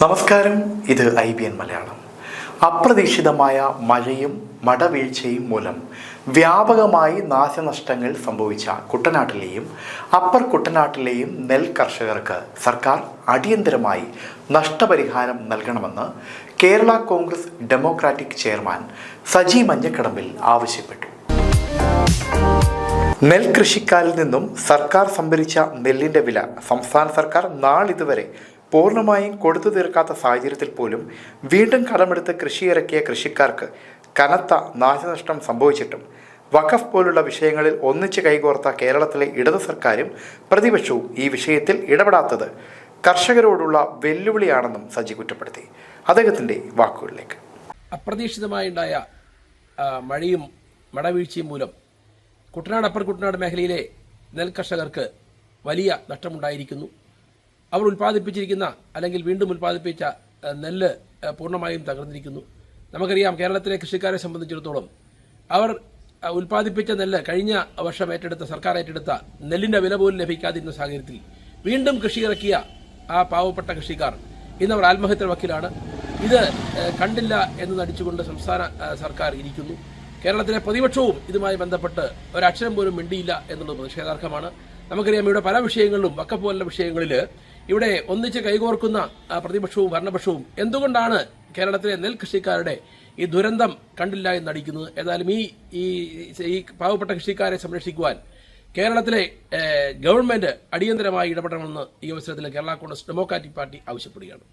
നമസ്കാരം ഇത് I B N Malayalam. അപ്രതീക്ഷിതമായ മഴയും മടവീഴ്ചയും മൂലം വ്യാപകമായി നാശനഷ്ടങ്ങൾ സംഭവിച്ച കുട്ടനാട്ടിലെയും അപ്പർ കുട്ടനാട്ടിലെയും നെൽ കർഷകർക്ക് സർക്കാർ അടിയന്തരമായി നഷ്ടപരിഹാരം നൽകണമെന്ന് കേരള കോൺഗ്രസ് ഡെമോക്രാറ്റിക് ചെയർമാൻ സജി മഞ്ഞക്കടമ്പിൽ ആവശ്യപ്പെട്ടു. നെൽകൃഷിക്കാരിൽ നിന്നും സർക്കാർ സംഭരിച്ച നെല്ലിന്റെ വില സംസ്ഥാന സർക്കാർ നാളിതുവരെ പൂർണമായും കൊടുത്തു തീർക്കാത്ത സാഹചര്യത്തിൽ പോലും വീണ്ടും കടമെടുത്ത് കൃഷി ഇറക്കിയ കൃഷിക്കാർക്ക് കനത്ത നാശനഷ്ടം സംഭവിച്ചിട്ടും വഖഫ് പോലുള്ള വിഷയങ്ങളിൽ ഒന്നിച്ച് കൈകോർത്ത കേരളത്തിലെ ഇടതു സർക്കാരും പ്രതിപക്ഷവും ഈ വിഷയത്തിൽ ഇടപെടാത്തത് കർഷകരോടുള്ള വെല്ലുവിളിയാണെന്നും സജി കുറ്റപ്പെടുത്തി. അദ്ദേഹത്തിന്റെ വാക്കുകളിലേക്ക്. അപ്രതീക്ഷിതമായുണ്ടായ മഴയും മടവീഴ്ചയും മൂലം കുട്ടനാട് അപ്പർ കുട്ടനാട് മേഖലയിലെ നെൽകർഷകർക്ക് വലിയ നഷ്ടമുണ്ടായിരിക്കുന്നു. അവർ ഉൽപ്പാദിപ്പിച്ചിരിക്കുന്ന അല്ലെങ്കിൽ വീണ്ടും ഉൽപ്പാദിപ്പിച്ച നെല്ല് പൂർണമായും തകർന്നിരിക്കുന്നു. നമുക്കറിയാം കേരളത്തിലെ കൃഷിക്കാരെ സംബന്ധിച്ചിടത്തോളം അവർ ഉൽപ്പാദിപ്പിച്ച നെല്ല് കഴിഞ്ഞ വർഷം ഏറ്റെടുത്ത സർക്കാർ ഏറ്റെടുത്ത നെല്ലിന്റെ വില പോലും ലഭിക്കാതിരുന്ന സാഹചര്യത്തിൽ വീണ്ടും കൃഷി ഇറക്കിയ ആ പാവപ്പെട്ട കൃഷിക്കാർ ഇന്നവർ ആത്മഹത്യ വക്കിലാണ്. ഇത് കണ്ടില്ല എന്ന് നടിച്ചുകൊണ്ട് സംസ്ഥാന സർക്കാർ ഇരിക്കുന്നു. കേരളത്തിലെ പ്രതിപക്ഷവും ഇതുമായി ബന്ധപ്പെട്ട് ഒരക്ഷരം പോലും മിണ്ടിയില്ല എന്നുള്ളത് പ്രതിഷേധാർഹമാണ്. നമുക്കറിയാം ഇവിടെ പല വിഷയങ്ങളിലും വക്കപ്പ് പോലുള്ള വിഷയങ്ങളിൽ ഇവിടെ ഒന്നിച്ച് കൈകോർക്കുന്ന പ്രതിപക്ഷവും ഭരണപക്ഷവും എന്തുകൊണ്ടാണ് കേരളത്തിലെ നെൽകൃഷിക്കാരുടെ ഈ ദുരന്തം കണ്ടില്ല എന്ന് നടിക്കുന്നത്? ഏതായാലും ഈ ഈ പാവപ്പെട്ട കൃഷിക്കാരെ സംരക്ഷിക്കുവാൻ കേരളത്തിലെ ഗവൺമെന്റ് അടിയന്തരമായി ഇടപെടണമെന്ന് ഈ അവസരത്തിൽ കേരള കോൺഗ്രസ് ഡെമോക്രാറ്റിക് പാർട്ടി ആവശ്യപ്പെടുകയാണ്.